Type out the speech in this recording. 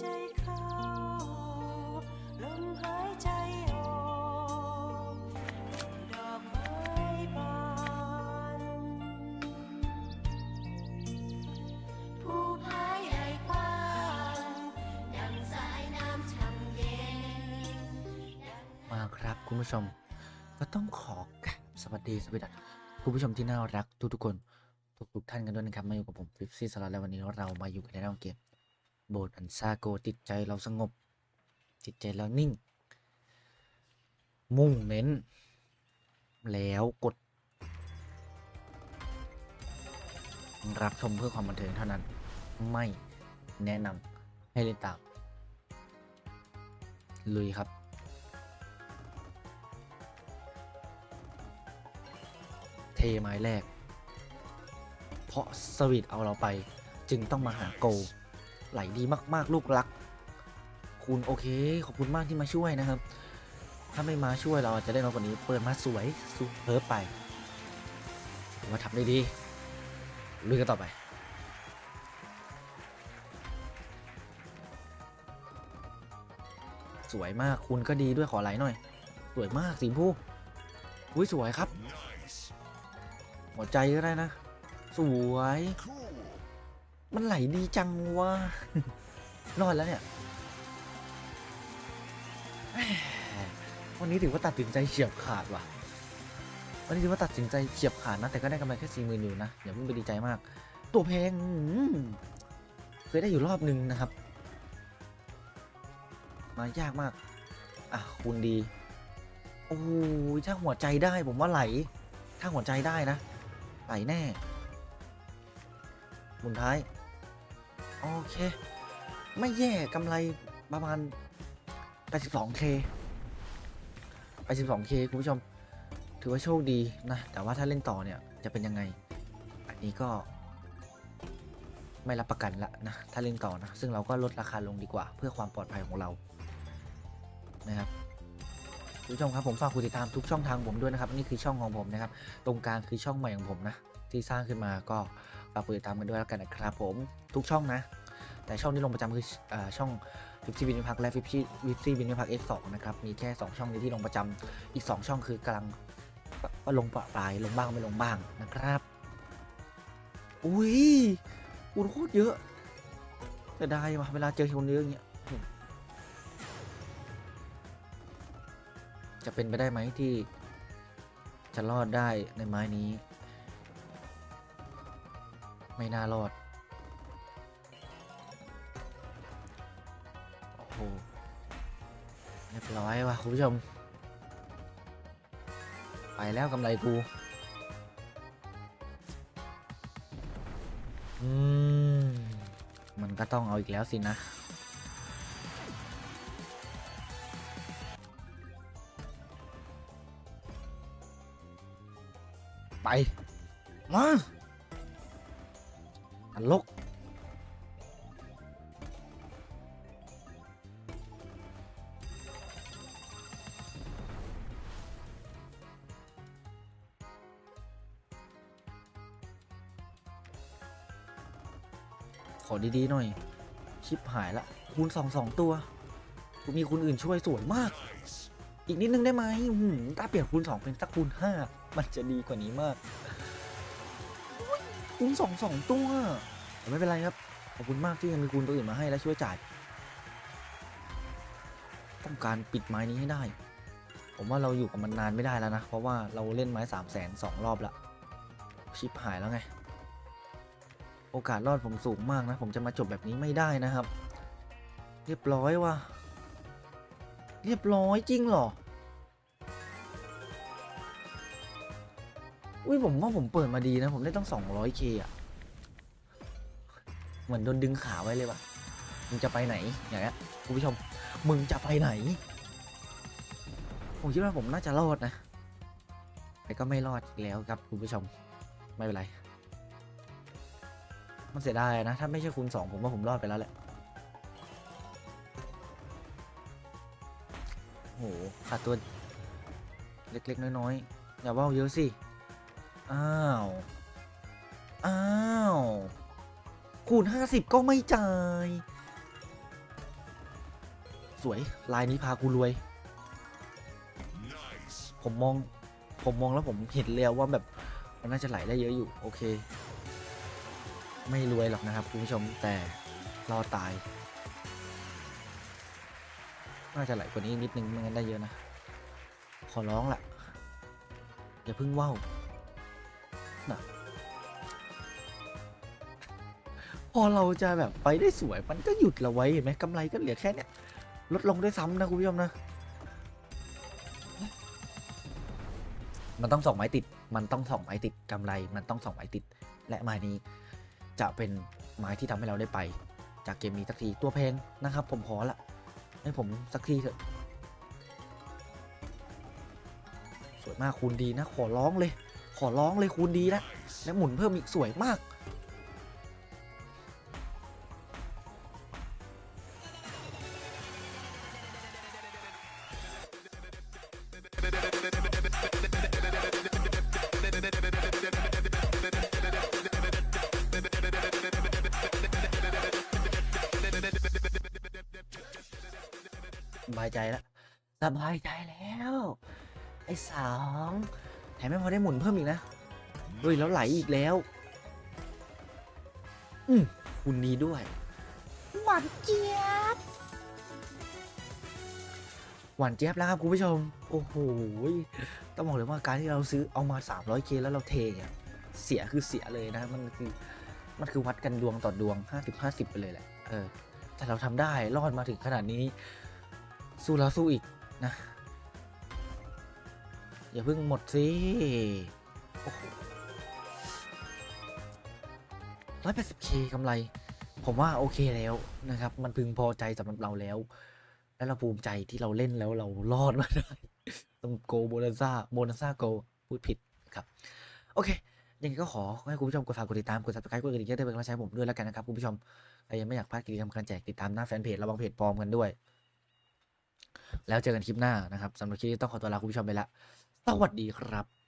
ใจเข้า ลมหายใจออกดอกไม้บานภูผาใหญ่กว้างดังสายน้ำช่ำเย็นมาครับคุณผู้ชม ก็ต้องขอกราบสวัสดีสวัสดีคุณผู้ชมที่น่ารักทุกทุกๆคนทุกทุกๆท่านกันด้วยนะครับ มาอยู่กับผมฟิฟซี่สลัดแล้ววันนี้เรามาอยู่กันในเรื่องเกม โบสถ์อันซาโกติดใจเราสงบ จิตใจเรานิ่ง มุ่งเน้น แล้วกด รับชมเพื่อความบันเทิงเท่านั้น ไม่แนะนำให้เล่นตามลุยครับ เทไม้แรก เพราะสวิตเอาเราไป จึงต้องมาหาโก ไหลดีมากๆ ลูกรัก คุณโอเค ขอบคุณมากที่มาช่วยนะครับ ถ้าไม่มาช่วยเราอาจจะได้น้อยกว่านี้ เปิดมาสวยสุเพิร์ฟไปถือว่าทำได้ดีลุยกันต่อไปสวยมากคุณก็ดีด้วยขอไหลหน่อย สวยมากสีชมพูอุ้ยสวยครับ หัวใจก็ได้นะ สวย มันไหลดีจังวะรอดแล้วเนี่ย วันนี้ถือว่าตัดสินใจเฉียบขาดว่ะ วันนี้ถือว่าตัดสินใจเฉียบขาดนะ แต่ก็ได้กำไรแค่สี่หมื่นอยู่นะ อย่าเพิ่งไปดีใจมาก ตัวเพลงเคยได้อยู่รอบหนึ่งนะครับ มายากมาก อะคุณดี โอ้ยถ้าหัวใจได้ผมว่าไหล ถ้าหัวใจได้นะ ไหลแน่ หมุนท้าย โอเค ไม่แย่กำไรประมาณ 82k 82k คุณผู้ชม ถือว่าโชคดีนะ แต่ว่าถ้าเล่นต่อเนี่ย จะเป็นยังไง อันนี้ก็ ไม่รับประกันละนะ ถ้าเล่นต่อนะ ซึ่งเราก็ลดราคาลงดีกว่า เพื่อความปลอดภัยของเรา นะครับคุณผู้ชมครับผมฝากกดติดตามทุกช่องทางผมด้วยนะครับนี่คือช่องของผมนะครับ ตรงกลางคือช่องใหม่ของผมนะ ที่สร้างขึ้นมาก็ ฝากกดติดตามกันด้วยแล้วกันนะครับผมทุกช่องนะ แต่ช่องที่ลงประจำคืออช่องฟิฟซี่บินพักและฟิฟซี่ฟิฟซี่บินพัก X2 นะครับมีแค่2ช่องนี้ที่ลงประจำอีก 2 ช่องคือกำลังก็ลงปะปลายลงบ้างไม่ลงบ้างนะครับ อุ้ยอุยโคตรเยอะจะได้ว่ะเวลาเจอคนเยอะอย่างเงี้ยจะเป็นไปได้ไหมที่จะรอดได้ในไม้นี้ ไม่น่ารอด โอ้โห เรียบร้อยว่ะ คุณผู้ชม ไปแล้วกำไรกูอืม มันก็ต้องเอาอีกแล้วสินะไป มา ตลกขอดี ๆ หน่อย ชิปหายละ คูณสองสองตัว กูมีคุณอื่นช่วยสวยมาก อีกนิดนึงได้ไหมหือถ้าเปลี่ยนคูณสองเป็นสักคูณห้ามันจะดีกว่านี้มาก คูณสองสองตัวแต่ไม่เป็นไรครับ ขอบคุณมากที่ยังมีคูณตัวอื่นมาให้และช่วยจ่าย ต้องการปิดไม้นี้ให้ได้ ผมว่าเราอยู่กับมันนานไม่ได้แล้วนะ เพราะว่าเราเล่นไม้สามแสนสองรอบละชิปหายแล้วไง โอกาสรอดผมสูงมากนะ ผมจะมาจบแบบนี้ไม่ได้นะครับ เรียบร้อยว่ะเรียบร้อยจริงเหรอ อุ้ยผมว่าผมเปิดมาดีนะ ผมได้ตั้ง 200k อะ เหมือนโดนดึงขาไว้เลยว่ะ มึงจะไปไหน อย่างเงี้ยคุณผู้ชม มึงจะไปไหน ผมคิดว่าผมน่าจะรอดนะ แต่ก็ไม่รอดอีกแล้วครับคุณผู้ชม ไม่เป็นไร มันเสียดายนะ ถ้าไม่ใช่คูณสองผมว่าผมรอดไปแล้วแหละโหขาดตัวเล็กๆ น้อยๆ อย่าว่าเยอะสิ อ้าว อ้าว คูณ 50 ก็ไม่จ่าย สวย ลายนี้พากูรวย ผมมอง ผมมองแล้วผมเห็นแล้วว่าแบบมันน่าจะไหลได้เยอะอยู่ โอเค ไม่รวยหรอกนะครับคุณผู้ชมแต่รอตาย น่าจะไหลกว่านี้นิดนึงไม่งั้นได้เยอะนะ ขอร้องละอย่าเพิ่งว่าว นะพอเราจะแบบไปได้สวยมันก็หยุดเราไว้เห็นไหมกำไรก็เหลือแค่เนี้ยลดลงด้วยซ้ำนะคุณผู้ชมนะ มันต้องสองไม้ติด มันต้องสองไม้ติดกำไร มันต้องสองไม้ติด และไม้นี้จะเป็นไม้ที่ทำให้เราได้ไป จากเกมนี้สักทีตัวแพงนะครับ ผมขอละให้ผมสักทีเถอะ สวยมากคูณดีนะขอร้องเลย ขอร้องเลยคูณดีนะแล้วหมุนเพิ่มอีกสวยมาก สบายใจแล้ว สบายใจแล้ว ไอ้สอง มไม่พอได้หมุนเพิ่มอีกนะ เฮ้ย แล้วไหลอีกแล้ว อืมคุณนี้ด้วย หวานเจี๊ยบ หวานเจี๊ยบแล้วครับคุณผู้ชม โอ้โห ต้องบอกเลยว่าการที่เราซื้อเอามา 300k แล้วเราเทเนี่ย เสียคือเสียเลยนะ มันคือ มันคือวัดกันดวงต่อดวง 50-50 ไปเลยแหละ เออ แต่เราทำได้ รอดมาถึงขนาดนี้ สู้แล้วสู้อีกนะ อย่าเพิ่งหมดสิร้อยแปดสิบเคกำไร ผมว่าโอเคแล้วนะครับ มันพึงพอใจสำหรับเราแล้ว และเราภูมิใจที่เราเล่นแล้วเรารอดมาได้ต้องโกโบนัสซาโบนัสซาโกพูดผิดครับ โอเคยังไงก็ขอให้คุณผู้ชมกดฝากกดติดตามกด subscribe กดกระดิ่งแจ้งเตือนเป็นกำลังใช้ผมด้วยแล้วกันนะครับคุณผู้ชมใครยังไม่อยากพลาดกิจกรรมการแจกติดตามหน้าแฟนเพจระวังเพจปลอมกันด้วย แล้วเจอกันคลิปหน้านะครับสำหรับคลิปนี้ต้องขอตัวลาคุณผู้ชมไปละ สวัสดีครับ